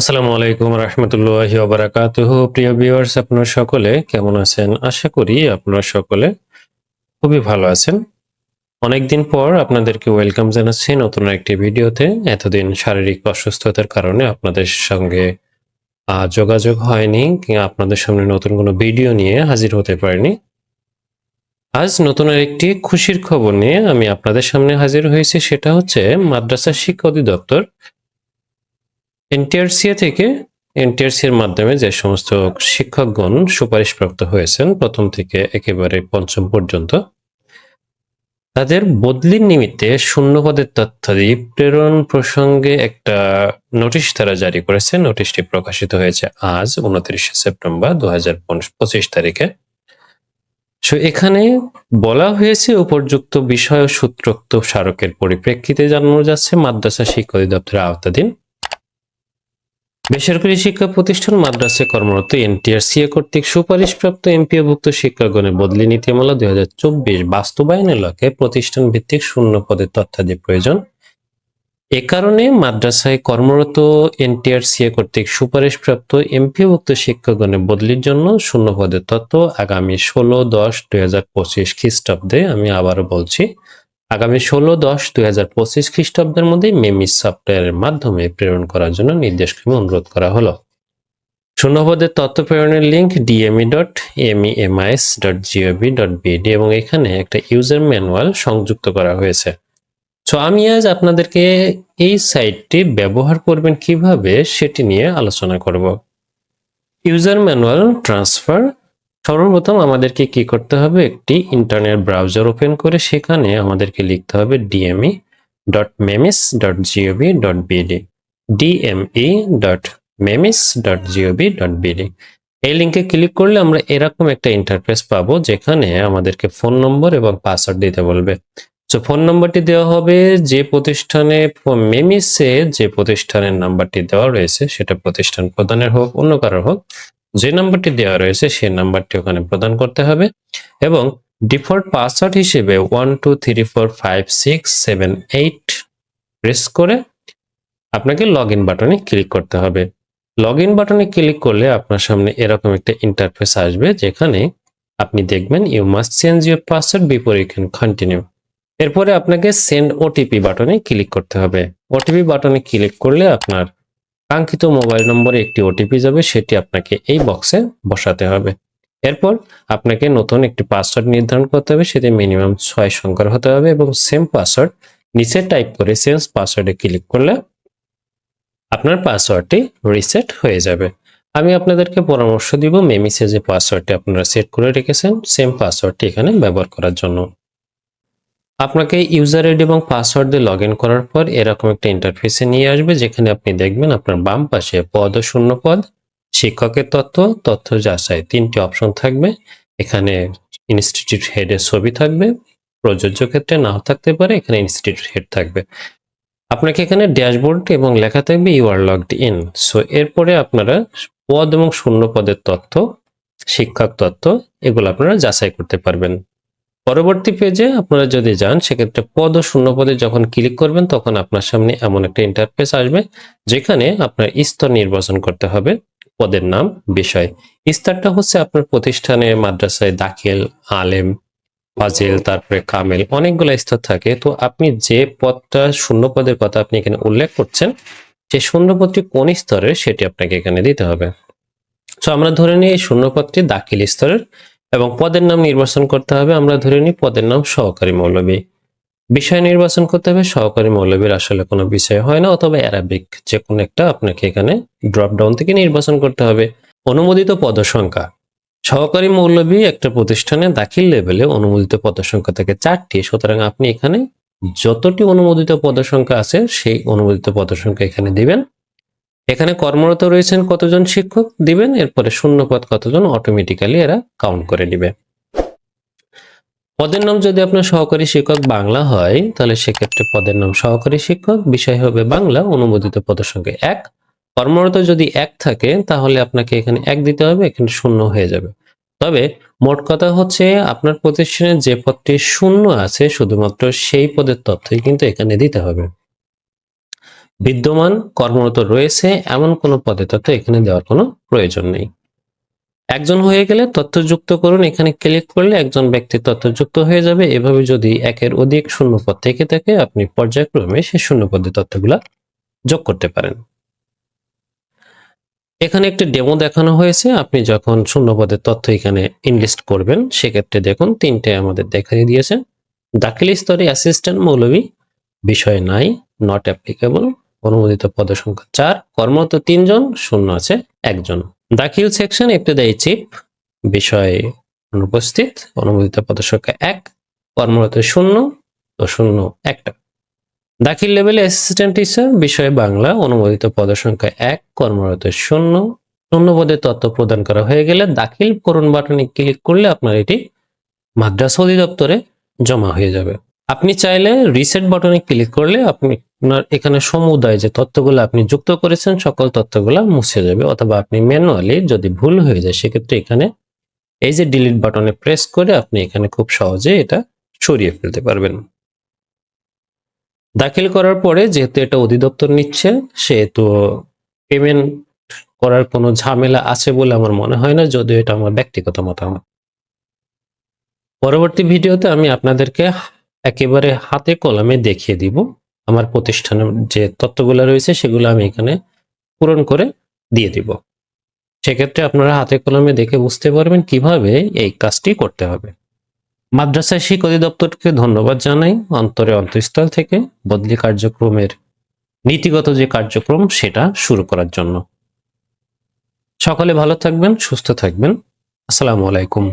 আসসালামু আলাইকুম রহমতুল্লাহ বারাকাতুহ। প্রিয় ভিউয়ার্স, আপনারা সকলে কেমন আছেন? আশা করি আপনারা সকলে খুবই ভালো আছেন। অনেকদিন পর আপনাদেরকে ওয়েলকাম জানাচ্ছি নতুন একটি ভিডিওতে। এতদিন শারীরিক অসুস্থতার কারণে আপনাদের সঙ্গে যোগাযোগ হয়নি, কিংবা আপনাদের সামনে নতুন কোনো ভিডিও নিয়ে হাজির হতে পারিনি। আজ নতুন একটি খুশির খবর নিয়ে আমি আপনাদের সামনে হাজির হয়েছি। সেটা হচ্ছে মাদ্রাসা শিক্ষা অধিদপ্তর এনটিআরসিএ থেকে এনটিআরসি এর মাধ্যমে যে সমস্ত শিক্ষকগণ সুপারিশপ্রাপ্ত হয়েছেন, প্রথম থেকে একেবারে পঞ্চম পর্যন্ত, তাদের বদলির নিমিত্তে শূন্যপদের তথ্যাদি প্রেরণ প্রসঙ্গে একটা নোটিশ তারা জারি করেছে। নোটিশটি প্রকাশিত হয়েছে আজ, উনত্রিশে সেপ্টেম্বর দু হাজার পঁচিশ তারিখে। সো এখানে বলা হয়েছে, উপযুক্ত বিষয় ও সূত্রোক্ত স্মারকের পরিপ্রেক্ষিতে জানানো যাচ্ছে, মাদ্রাসা শিক্ষা অধিদপ্তরের আওতাধীন। বেসরকারি শিক্ষা প্রতিষ্ঠান মাদ্রাসায় কর্মরত এনটিআরসিএ কর্তৃক সুপারিশপ্রাপ্ত এমপিওভুক্ত শিক্ষাগণের বদলি নীতিমালা দুই হাজার চব্বিশ বাস্তবায়নের লক্ষ্যে প্রতিষ্ঠান ভিত্তিক শূন্য পদের তথ্যাদি প্রয়োজন। এ কারণে মাদ্রাসায় কর্মরত এনটিআরসিএ কর্তৃক সুপারিশপ্রাপ্ত এমপিওভুক্ত শিক্ষাগণের বদলির জন্য শূন্য পদের তথ্য আগামী ষোলো দশ দুই হাজার পঁচিশ খ্রিস্টাব্দে আমি আবারও বলছি। আগামী ষোলো দশ দুই হাজার পঁচিশ খ্রিস্টাব্দের মধ্যে মেমিস সফটওয়্যারের মাধ্যমে প্রেরণ করার জন্য নির্দেশক্রমে অনুরোধ করা হলো। শূন্যপদের তথ্য প্রেরণের link DME dot MEMIS dot GOV dot BD এবং এখানে একটা ইউজার ম্যানুয়াল সংযুক্ত করা হয়েছে। সো আমি আজ আপনাদেরকে এই সাইটটি ব্যবহার করবেন কীভাবে সেটি নিয়ে আলোচনা করব। ইউজার ম্যানুয়াল ট্রান্সফার সর্বপ্রথম আমাদেরকে কি করতে হবে? একটি ইন্টারনেট ব্রাউজার ওপেন করে সেখানে আমাদেরকে লিখতে হবে DME dot memis dot GOV dot BD DME dot memis dot GOV dot BD এই লিঙ্কে ক্লিক করলে আমরা এরকম একটা ইন্টারফেস পাবো যেখানে আমাদেরকে ফোন নম্বর এবং পাসওয়ার্ড দিতে বলবে। তো ফোন নম্বরটি দেওয়া হবে যে প্রতিষ্ঠানে মেমিসে যে প্রতিষ্ঠানের নাম্বারটি দেওয়া রয়েছে, সেটা প্রতিষ্ঠান প্রদানের হোক, অন্য কারোর হোক। যে নাম্বারটি দেওয়া রয়েছে সেই নাম্বারটি ওখানে প্রদান করতে হবে এবং ডিফল্ট পাসওয়ার্ড হিসেবে one two three four five six seven eight press করে আপনাকে লগ ইন বাটনে ক্লিক করতে হবে। লগ ইন বাটনে ক্লিক করলে আপনার সামনে এরকম একটা ইন্টারফেস আসবে যেখানে আপনি দেখবেন you must change your password before you can continue এরপরে আপনাকে সেন্ড ওটিপি বাটনে ক্লিক করতে হবে। ওটিপি বাটনে ক্লিক করলে আপনার কাঙ্ক্ষিত মোবাইল নম্বরে একটি ওটিপি যাবে, সেটি আপনাকে এই বক্সে বসাতে হবে। এরপর আপনাকে নতুন একটি পাসওয়ার্ড নির্ধারণ করতে হবে, সেটি মিনিমাম ছয় সংখ্যার হতে হবে এবং সেম পাসওয়ার্ড নিচে টাইপ করে চেঞ্জ পাসওয়ার্ডে ক্লিক করলে আপনার পাসওয়ার্ডটি রিসেট হয়ে যাবে। আমি আপনাদেরকে পরামর্শ দিব মেমিসে যে পাসওয়ার্ডটি আপনারা সেট করে রেখেছেন সেম পাসওয়ার্ডটি এখানে ব্যবহার করার জন্য। আপনাকে ইউজার আইডি এবং পাসওয়ার্ড দিয়ে লগ করার পর এরকম একটা ইন্টারফেসে নিয়ে আসবে, যেখানে আপনি দেখবেন আপনার বাম পাশে পদ ও শূন্য পদ, শিক্ষকের তথ্য তথ্য যাচাই তিনটি অপশন থাকবে। এখানে ইনস্টিটিউট হেডের ছবি থাকবে, প্রযোজ্য ক্ষেত্রে নাও থাকতে পারে, এখানে ইনস্টিটিউট হেড থাকবে। আপনাকে এখানে ড্যাশবোর্ড এবং লেখা থাকবে you are logged in so এরপরে আপনারা পদ এবং শূন্য পদের তথ্য, শিক্ষক তথ্য, এগুলো আপনারা যাচাই করতে পারবেন। পরবর্তী পেজে আপনারা যদি যান, সেক্ষেত্রে পদ ও শূন্য পদে যখন ক্লিক করবেন, তখন আপনার সামনে এমন একটা ইন্টারফেস আসবে, যেখানে আপনার স্তর নির্বাচন করতে হবে, পদের নাম, বিষয়। স্তরটা হচ্ছে আপনার প্রতিষ্ঠানে মাদ্রাসায় দাখিল, আলেম, ফাজিল, তারপরে কামেল, অনেকগুলো স্তর থাকে। তো আপনি যে পদটা শূন্য পদের কথা আপনি এখানে উল্লেখ করছেন, সেই শূন্য পদটি কোন স্তরের, সেটি আপনাকে এখানে দিতে হবে। তো আমরা ধরে নিই এই শূন্য পদটি দাখিল স্তরের। এবং পদের নাম নির্বাচন করতে হবে, আমরা ধরে নিই পদের নাম সহকারী মৌলবী। বিষয় নির্বাচন করতে হবে, সহকারী মৌলবীর আসলে কোনো বিষয় হয় না, অথবা অ্যারাবিক যে কোনো একটা আপনাকে এখানে ড্রপ ডাউন থেকে নির্বাচন করতে হবে। অনুমোদিত পদসংখ্যা। সহকারী মৌলবী একটা প্রতিষ্ঠানে দাখিল লেভেলে অনুমোদিত পদসংখ্যা থেকে চারটি, সুতরাং আপনি এখানে যতটি অনুমোদিত পদসংখ্যা আছে, সেই অনুমোদিত পদসংখ্যা এখানে দিবেন। এখানে কর্মরত রয়েছেন কতজন শিক্ষক দিবেন? এরপরে শূন্য পদ কতজন অটোমেটিক্যালি এরা কাউন্ট করে দিবে পদের নাম যদি আপনার সহকারী শিক্ষক বাংলা হয়, তাহলে সেক্ষেত্রে পদের নাম সহকারী শিক্ষক। বিষয় হবে বাংলা, অনুমোদিত পদের সঙ্গে এক। কর্মরত যদি এক থাকে, তাহলে আপনাকে এখানে এক দিতে হবে, এখানে শূন্য হয়ে যাবে। তবে মোট কথা হচ্ছে, আপনার প্রতিষ্ঠানে যে পদটি শূন্য আছে, শুধুমাত্র সেই পদের তথ্যই কিন্তু এখানে দিতে হবে। বিদ্যমান কর্মরত রয়েছে এমন কোনো পদে তথ্য এখানে দেওয়ার কোনো প্রয়োজন নেই। একজন হয়ে গেলে তথ্য যুক্ত করুন, এখানে ক্লিক করলে একজন ব্যক্তির তথ্য যুক্ত হয়ে যাবে। এভাবে যদি একের অধিক শূন্যপদ থেকে থাকে, আপনি পর্যায়ক্রমে সেই শূন্যপদে তথ্যগুলা যোগ করতে পারেন। এখানে একটি ডেমো দেখানো হয়েছে। আপনি যখন শূন্যপদের তথ্য এখানে ইনলিস্ট করবেন, সেক্ষেত্রে দেখুন তিনটে আমাদের দেখাই দিয়েছে। দাখিল স্তরে অ্যাসিস্ট্যান্ট মৌলভী বিষয় নাই, নট অ্যাপ্লিকেবল অনুমোদিত পদ সংখ্যা চার, কর্মরত তিনজন, শূন্য আছে একজন। দাখিল সেকশন একটি দেয় চিপ বিষয় অনুপস্থিত, অনুমোদিত পদ সংখ্যা এক, কর্মরত শূন্য ও শূন্য একটা। দাখিল লেভেলে অ্যাসিস্ট্যান্ট টিচার বিষয় বাংলা, অনুমোদিত পদ সংখ্যা এক, কর্মরত শূন্য। শূন্য পদে তথ্য প্রদান করা হয়ে গেলে দাখিল করুন বাটনে ক্লিক করলে আপনার এটি মাদ্রাসা অধিদপ্তরে জমা হয়ে যাবে। আপনি চাইলে রিসেট বাটনে ক্লিক করলে আপনি আপনার এখানে সমুদায় যে তথ্যগুলো আপনি যুক্ত করেছেন, সকল তথ্যগুলো মুছে যাবে অথবা আপনি ম্যানুয়ালি যদি ভুল হয়ে যায়, সেক্ষেত্রে এখানে এই যে ডিলিট বাটনে প্রেস করে আপনি এখানে খুব সহজে এটা সরিয়ে ফেলতে পারবেন। দাখিল করার পরে যেহেতু এটা অধিদপ্তর নিচ্ছে, সেহেতু পেমেন্ট করার কোনো ঝামেলা আছে বলে আমার মনে হয় না, যদিও এটা আমার ব্যক্তিগত মতামত। পরবর্তী ভিডিওতে আমি আপনাদেরকে একেবারে হাতে কলমে দেখিয়ে দিব। আমার প্রতিষ্ঠানের যে তথ্যগুলো রয়েছে সেগুলো আমি এখানে পূরণ করে দিয়ে দিব। সেক্ষেত্রে আপনারা হাতে কলমে দেখে বুঝতে পারবেন কীভাবে এই কাজটি করতে হবে। মাদ্রাসা শিক্ষা অধিদপ্তরকে ধন্যবাদ জানাই। অন্তরে অন্তঃস্থল থেকে বদলি কার্যক্রমের নীতিগত যে কার্যক্রম সেটা শুরু করার জন্য। সকলে ভালো থাকবেন, সুস্থ থাকবেন। আসসালামু আলাইকুম।